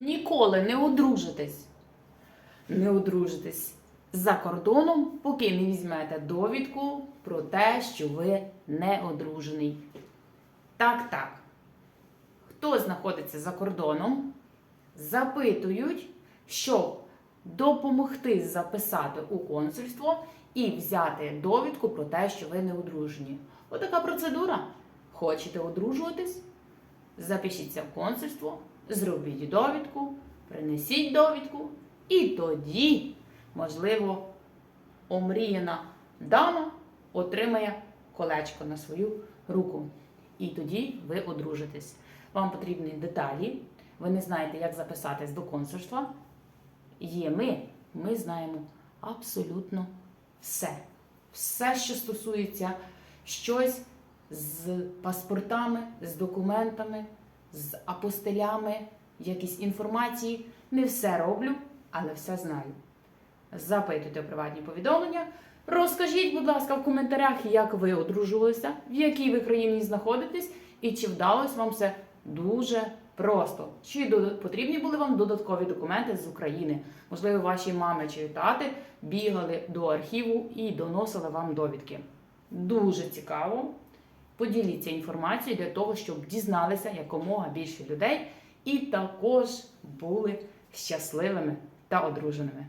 Ніколи не одружитесь. Не одружитесь за кордоном, поки не візьмете довідку про те, що ви не одружений. Так, так. Хто знаходиться за кордоном, запитують, щоб допомогти записати у консульство і взяти довідку про те, що ви не одружені. Отака процедура. Хочете одружуватись? Запишіться в консульство, зробіть довідку, принесіть довідку, і тоді, можливо, омріяна дама отримає колечко на свою руку. І тоді ви одружитесь. Вам потрібні деталі. Ви не знаєте, як записатись до консульства. Є ми, ми знаємо абсолютно все. Все, що стосується щось з паспортами, з документами, з апостилями, якісь інформації. Не все роблю, але все знаю. Запитуйте приватні повідомлення. Розкажіть, будь ласка, в коментарях, як ви одружувалися, в якій ви країні знаходитесь, і чи вдалося вам все дуже просто. Чи потрібні були вам додаткові документи з України? Можливо, ваші мами чи тати бігали до архіву і доносили вам довідки. Дуже цікаво. Поділіться інформацією для того, щоб дізналися якомога більше людей і також були щасливими та одруженими.